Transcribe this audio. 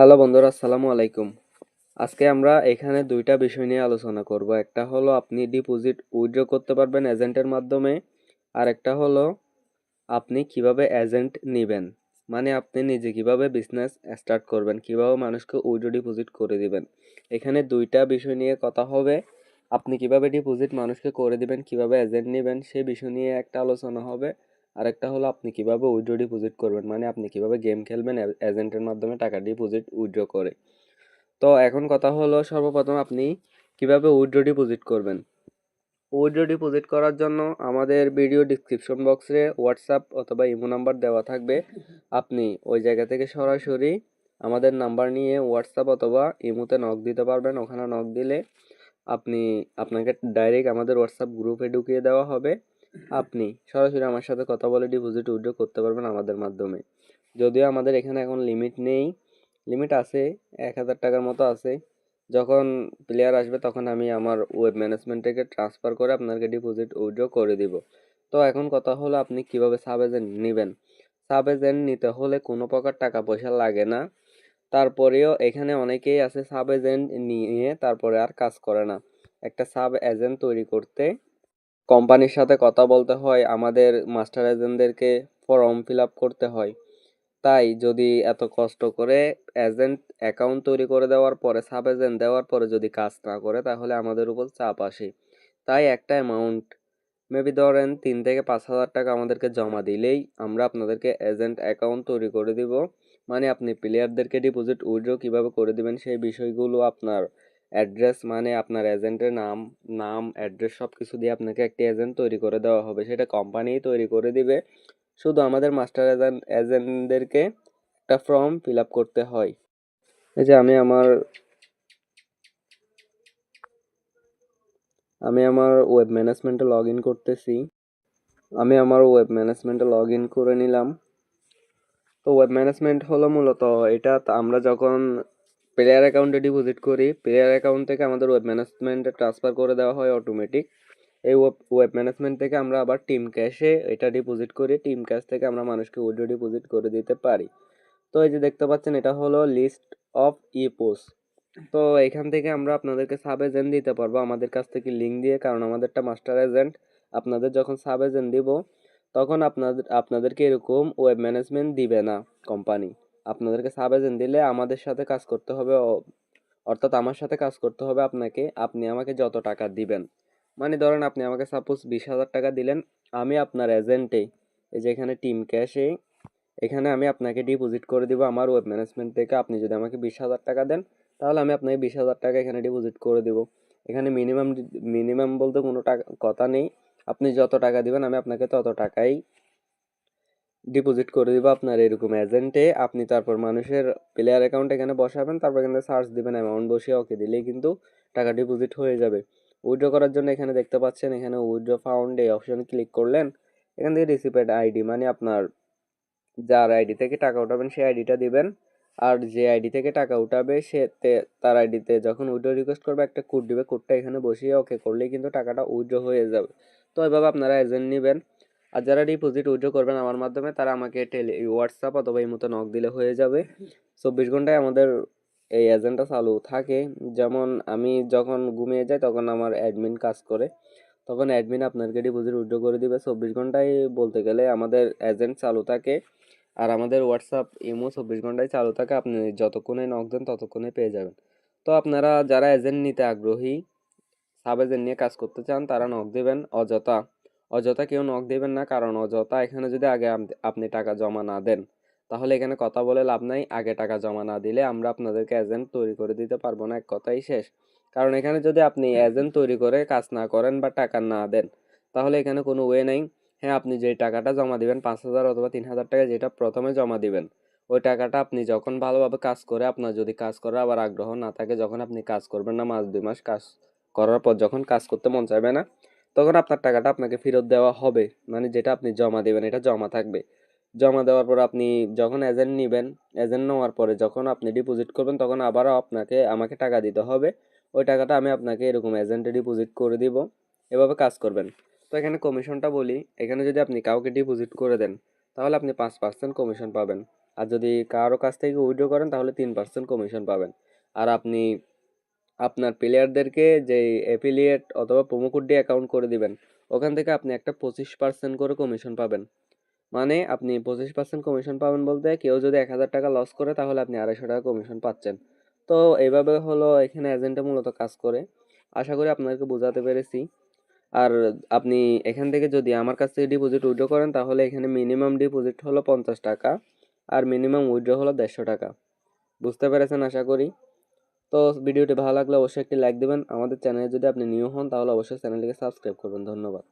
Hello বন্ধুরা, আসসালামু আলাইকুম। আজকে আমরা এখানে দুইটা বিষয় নিয়ে আলোচনা করব। একটা হলো আপনি ডিপোজিট উইথড্র করতে পারবেন এজেন্টের মাধ্যমে, আর একটা হলো আপনি কীভাবে এজেন্ট নেবেন। মানে আপনি নিজে কীভাবে বিজনেস স্টার্ট করবেন, কীভাবে মানুষকে উইথড্র ডিপোজিট করে দিবেন। এখানে দুইটা বিষয় নিয়ে কথা হবে। আপনি কীভাবে ডিপোজিট মানুষকে করে দিবেন, কীভাবে এজেন্ট নেবেন সেই বিষয় নিয়ে একটা আলোচনা হবে। আরেকটা হলো আপনি কীভাবে উইথড্র ডিপোজিট করবেন? মানে আপনি কীভাবে গেম খেলবেন? এজেন্টের মাধ্যমে টাকা ডিপোজিট উইথড্র করে। তো এখন কথা হলো সর্বপ্রথম আপনি কীভাবে উইথড্র ডিপোজিট করবেন? উইথড্র ডিপোজিট করার জন্য আমাদের ভিডিও ডিসক্রিপশন বক্সে হোয়াটসঅ্যাপ অথবা ইমো নাম্বার দেওয়া থাকবে। আপনি ওই জায়গা থেকে সরাসরি আমাদের নাম্বার নিয়ে হোয়াটসঅ্যাপ অথবা ইমোতে নক দিতে পারবেন। ওখানে নক দিলে আপনি, আপনাকে ডাইরেক্ট আমাদের হোয়াটসঅ্যাপ গ্রুপে ঢুকিয়ে দেওয়া হবে। আপনি সরাসরি আমার সাথে কথা বলে ডিপোজিট উইথড্র করতে পারবেন আমাদের মাধ্যমে। যদিও আমাদের এখানে এখন লিমিট নেই। লিমিট আছে, এক হাজার টাকার মতো আছে। যখন প্লেয়ার আসবে তখন আমি আমার ওয়েব ম্যানেজমেন্ট থেকে ট্রান্সফার করে আপনাকে ডিপোজিট উইথড্র করে দিব। তো এখন কথা হলো আপনি কীভাবে সাব এজেন্ট নেবেন? সাব এজেন্ট নিতে হলে কোনো প্রকার টাকা পয়সা লাগে না। তারপরেও এখানে অনেকেই আছে সাব এজেন্ট নিয়ে তারপরে আর কাজ করে না। একটা সাব এজেন্ট তৈরি করতে কোম্পানির সাথে কথা বলতে হয়, আমাদের মাস্টার এজেন্টদেরকে ফর্ম ফিল আপ করতে হয়। তাই যদি এত কষ্ট করে এজেন্ট অ্যাকাউন্ট তৈরি করে দেওয়ার পরে সাব এজেন্ট দেওয়ার পরে যদি কাজ না করে, তাহলে আমাদের উপর চাপ আসে। তাই একটা অ্যামাউন্ট মেবি ধরেন তিন থেকে পাঁচ হাজার টাকা আমাদেরকে জমা দিলেই আমরা আপনাদেরকে এজেন্ট অ্যাকাউন্ট তৈরি করে দিব। মানে আপনি প্লেয়ারদেরকে ডিপোজিট উইথড্র কীভাবে করে দিবেন সেই বিষয়গুলো আপনার অ্যাড্রেস মানে আপনার এজেন্টের নাম নাম অ্যাড্রেস সব কিছু দিয়ে আপনাকে একটি এজেন্ট তৈরি করে দেওয়া হবে। সেটা কোম্পানিই তৈরি করে দিবে। শুধু আমাদের মাস্টার এজেন্ট এজেন্টদেরকে একটা ফর্ম ফিল আপ করতে হয়। এই যে আমি আমার আমি আমার ওয়েব ম্যানেজমেন্টে লগ ইন করতেছি। আমি আমার ওয়েব ম্যানেজমেন্টে লগ ইন করে নিলাম। তো ওয়েব ম্যানেজমেন্ট হলো মূলত এটা, আমরা যখন প্লেয়ার অ্যাকাউন্টে ডিপোজিট করি প্লেয়ার অ্যাকাউন্ট থেকে আমাদের ওয়েব ম্যানেজমেন্টে ট্রান্সফার করে দেওয়া হয় অটোমেটিক এই ওয়েব ম্যানেজমেন্ট থেকে আমরা আবার টিম ক্যাশে এটা ডিপোজিট করি টিম ক্যাশ থেকে আমরা মানুষকে উইড্রো ডিপোজিট করে দিতে পারি। তো এই যে দেখতে পাচ্ছেন, এটা হলো লিস্ট অফ ই পোস্ট তো এখান থেকে আমরা আপনাদেরকে সাব এজেন্ট দিতে পারব আমাদের কাছ থেকে লিঙ্ক দিয়ে, কারণ আমাদেরটা মাস্টার এজেন্ট আপনাদের যখন সাব এজেন্ট দিব, তখন আপনাদের, আপনাদেরকে এরকম ওয়েব ম্যানেজমেন্ট দিবে না কোম্পানি আপনাদেরকে সাব এজেন্ট দিলে আমাদের সাথে কাজ করতে হবে অর্থাৎ আমার সাথে কাজ করতে হবে আপনাকে, আপনি আমাকে যত টাকা দিবেন। মানে ধরেন আপনি আমাকে সাপোজ বিশ হাজার টাকা দিলেন, আমি আপনার এজেন্টে এই যে এখানে টিম ক্যাশে এখানে আমি আপনাকে ডিপোজিট করে দিব আমার ওয়েব ম্যানেজমেন্ট থেকে, আপনি যদি আমাকে বিশ হাজার টাকা দেন, তাহলে আমি আপনাকে বিশ হাজার টাকা এখানে ডিপোজিট করে দিব। এখানে মিনিমাম মিনিমাম বলতে কোনো টাকা, কথা নেই, আপনি যত টাকা দিবেন, আমি আপনাকে তত টাকাই ডিপোজিট করে দিব আপনার এরকম এজেন্টে আপনি তারপর মানুষের প্লেয়ার অ্যাকাউন্ট এখানে বসাবেন, তারপর এখানে সার্চ দিবেন অ্যামাউন্ট বসিয়ে ওকে দিলেই কিন্তু টাকা ডিপোজিট হয়ে যাবে। উইথড্র করার জন্য এখানে দেখতে পাচ্ছেন, এখানে উইড্রো ফাউন্ড এই অপশনে ক্লিক করলেন। এখান থেকে রিসিপেড আইডি মানে আপনার যার আইডি থেকে টাকা উঠাবেন, সেই আইডিটা দিবেন। আর যে আইডি থেকে টাকা উঠাবে, সে তার আইডিতে যখন উইড্রো রিকোয়েস্ট করবে, একটা কোড দিবে। কোডটা এখানে বসিয়ে ওকে করলেই কিন্তু টাকাটা উইথড্র হয়ে যাবে। তো এভাবে আপনারা এজেন্ট নেবেন। আর যারা ডিপোজিট উইথড্র করবেন আমার মাধ্যমে, তারা আমাকে টেলি হোয়াটসঅ্যাপ অথবা এই মতো নক দিলে হয়ে যাবে। চব্বিশ ঘন্টায় আমাদের এই এজেন্টটা চালু থাকে। যেমন আমি যখন ঘুমিয়ে যাই, তখন আমার অ্যাডমিন কাজ করে। তখন অ্যাডমিন আপনাকে ডিপোজিট উইথড্র করে দিবে। চব্বিশ ঘন্টায় বলতে গেলে আমাদের এজেন্ট চালু থাকে। আর আমাদের হোয়াটসঅ্যাপ ইমো চব্বিশ ঘন্টায় চালু থাকে। আপনি যতক্ষণে নক দেন, ততক্ষণে পেয়ে যাবেন। তো আপনারা যারা এজেন্ট নিতে আগ্রহী সাব এজেন্ট নিয়ে কাজ করতে চান, তারা নক দেবেন। অযথা অযথা কেউ নক দেবেন না কারণ অযথা এখানে যদি আগে আপনি টাকা জমা না দেন তাহলে এখানে কথা বলে লাভ নাই আগে টাকা জমা না দিলে আমরা আপনাদেরকে এজেন্ট তৈরি করে দিতে পারব না এক কথাই শেষ। কারণ এখানে যদি আপনি এজেন্ট তৈরি করে কাজ না করেন বা টাকা না দেন তাহলে এখানে কোনো ওয়ে নেই। হ্যাঁ আপনি যে টাকাটা জমা দিবেন পাঁচ হাজার অথবা তিন হাজার টাকা যেটা প্রথমে জমা দিবেন ওই টাকাটা আপনি যখন ভালোভাবে কাজ করে আপনার যদি কাজ করার আবার আগ্রহ না থাকে যখন আপনি কাজ করবেন না মাস দুই মাস কাজ করার পর যখন কাজ করতে মন চাইবে না তখন আপনার টাকাটা আপনাকে ফেরত দেওয়া হবে। মানে যেটা আপনি জমা দেবেন, এটা জমা থাকবে। জমা দেওয়ার পর আপনি যখন এজেন্ট নেবেন এজেন্ট নেওয়ার পরে যখন আপনি ডিপোজিট করবেন, তখন আবারও আপনাকে, আমাকে টাকা দিতে হবে। ওই টাকাটা আমি আপনাকে এরকম এজেন্টে ডিপোজিট করে দিব। এভাবে কাজ করবেন। তো এখানে কমিশনটা বলি, এখানে যদি আপনি কাউকে ডিপোজিট করে দেন, তাহলে আপনি পাঁচ পার্সেন্ট কমিশন পাবেন। আর যদি কারও কাছ থেকে উইথড্র করেন, তাহলে তিন পার্সেন্ট কমিশন পাবেন। আর আপনি আপনার প্লেয়ারদেরকে যে অ্যাফিলিয়েট অথবা প্রোমো কোড দিয়ে অ্যাকাউন্ট করে দিবেন, ওখান থেকে আপনি একটা পঁচিশ পার্সেন্ট করে কমিশন পাবেন। মানে আপনি পঁচিশ পার্সেন্ট কমিশন পাবেন বলতে কেউ যদি এক হাজার টাকা লস করে, তাহলে আপনি আড়াইশো টাকা কমিশন পাচ্ছেন। তো এইভাবে হলো এখানে এজেন্টে মূলত কাজ করে। আশা করি আপনাদেরকে বোঝাতে পেরেছি। আর আপনি এখান থেকে যদি আমার কাছ থেকে ডিপোজিট উইড্রো করেন, তাহলে এখানে মিনিমাম ডিপোজিট হলো পঞ্চাশ টাকা, আর মিনিমাম উইথড্র হলো দেড়শো টাকা। বুঝতে পেরেছেন আশা করি? তো ভিডিওটি ভালো লাগলে অবশ্যই একটি লাইক দেবেন। আমাদের চ্যানেলে যদি আপনি নিউ হন, তাহলে অবশ্যই চ্যানেলটিকে সাবস্ক্রাইব করবেন। ধন্যবাদ।